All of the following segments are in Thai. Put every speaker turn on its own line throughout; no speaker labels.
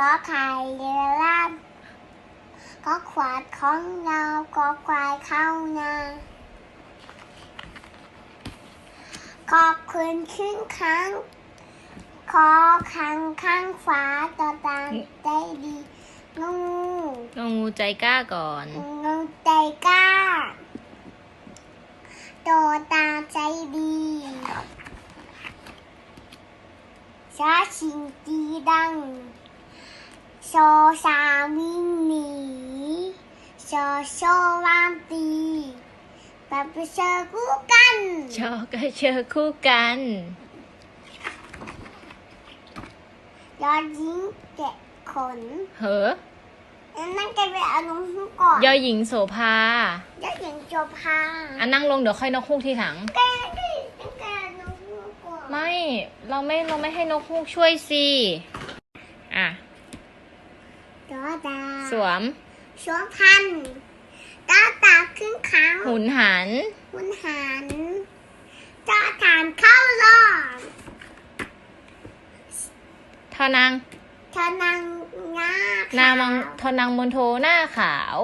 เออเอ้ยก็ไก่ขอไข่เรือล่ามก็ขวาดของเราก็ควายเข้านาขอบคุณครึ่งครั้งขอคังข้างฟ้าต่อตาได้ดีงู
งองูใจกล้าก่อน
งูใจกล้าตัวตาใจดีชาชิงจีดัง โซซาวิ่งหนีโซโซวามตีแบบไปเจอคู่กัน
ชอก็เชอคู่กัน
ยอดยิงแกะขน
เหอ
นั่งกันไปเอาลงหูก่อน
ยอหญิงโสภา
ยอดยิงจบพา
อันนั่งลงเดี๋ยวค่อยนกฮูกทีหลัง
แกะดิแกะลงหูก่อน
ไม่เราไม่เราไม่ให้นกฮูกช่วยสิอะ
จอดา
สวม
สวมพันธุ์ตาตาครึ่งครั้ง
หุนหัน
หุนหันจอทานเข้ารอบ
ทอนัง
เธอนังหน้าข
นามังทอนังมนโทหน้าขาว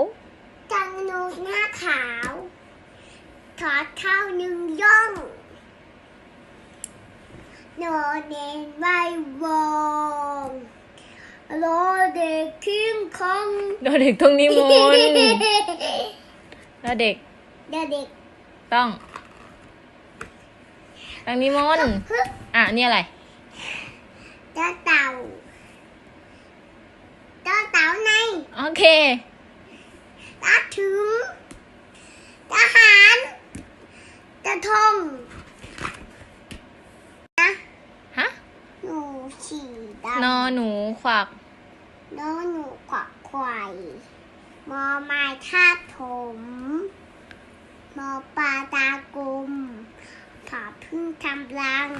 จังนูหน้าขาว ถอดเข้าหนึ่งย่องโนเดนไว้วงโลเด็ก คงของ
โดนเด็กต้องนิมนต์แล้วเด็ก
เด็กเด็ก
ต้องต้องนิมนต์อะนี่อะไร
เจ้าเต่าเจ้าเต่าใน
โอเค
ตาถึงทหารตะทงนะ
ฮะ
หนูฉี่ด
นอหนูขวัก
นอหนูขวักไขวายมอไม้คาดถม มอปลาตากลมผาพึ่งทำรัง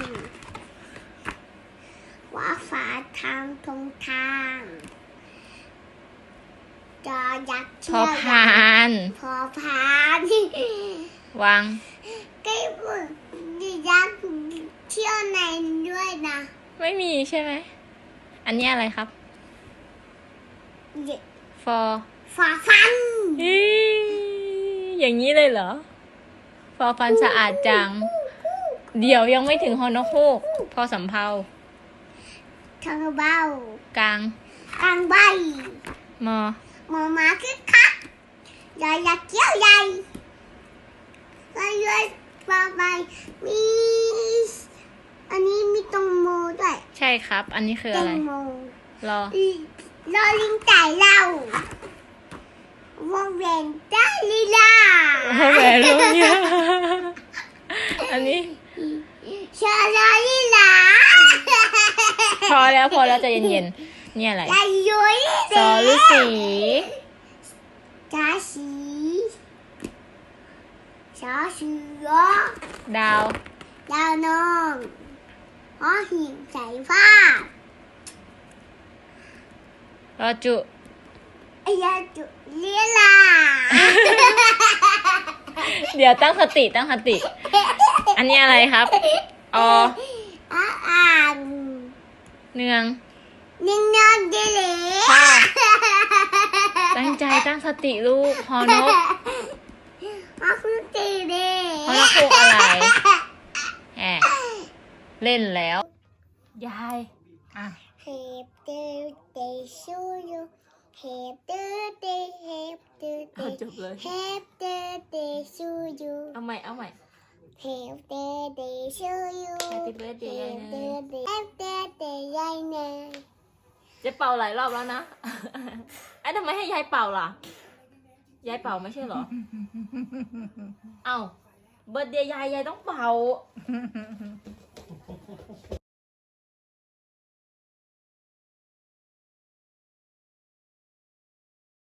ว่าฝาทางทงทางจอยักษ์
พ
เชี่
อ
ยว
พาน
พอพาน
วาง
ใกล้บุกยักษ์เที่ยวในด้วยนะ
ไม่มีใช่ไหม อันนี้อะไรครับ for
ฝาฟัน
อีอย่างนี้เลยเหรอฟอฟันสะอาดจัง เดี๋ยวยังไม่ถึงฮอนกฮูกพอสำเพา
ทางเบาก
ลาง
กลางใบ
มอ
หมอหมาคึกคักยอยักษ์เที่ยวใหญ่ก็ย้อยฝาใบมีอันนี้มีตรงโมด้วย
ใช่ครับ อันนี้คือ
แต
อะไร
งโม
รอ
ลอลิงไก่เราวงเวียนได้ลีลา
แหวนรู้เนี่ยอันนี้
ชาลาลีลา
พอแล้วพอแล้วใจะเย็นๆนี่อะไร
ยายยุ้ย
ซอฤาษี
จ้าสีชาเสือ
ดาว
ดาวนองหอหินใส่ฟ้า ร
อจุ
อายาจุเลียลา
เดี๋ยวตั้งสติตั้งสติ อันนี้อะไรครับอ
อาอ่าง
เนือง
นิ่งนอนเดเล
ค่ะตั้งใจตั้งสติลูกฮอนก
อาคุณตีเด
ฮอนกฮูกอะไรแหมเล่นแล้ว ยาย อะ
เฮปเตอร์เดย์ชูยูเฮปเตอร์เดย์เฮปเตอร์เด
เอา
ย์
จบเลย
เฮปเตอร์เดย์ชูยู
เอาใหม่ เอาใหม่
เฮปเตอร์เดย์ชูยู
Happy birthday ยายเนย
เฮปเตอร์เดย์ยายเนย
เจะเป่าหลายรอบแล้วนะ ไอ้ทำไมให้ยายเป่าล่ะ ยายเป่าไม่ใช่เหรอ เอ้าเบิร์ดเดย์ยายยายต้องเป่า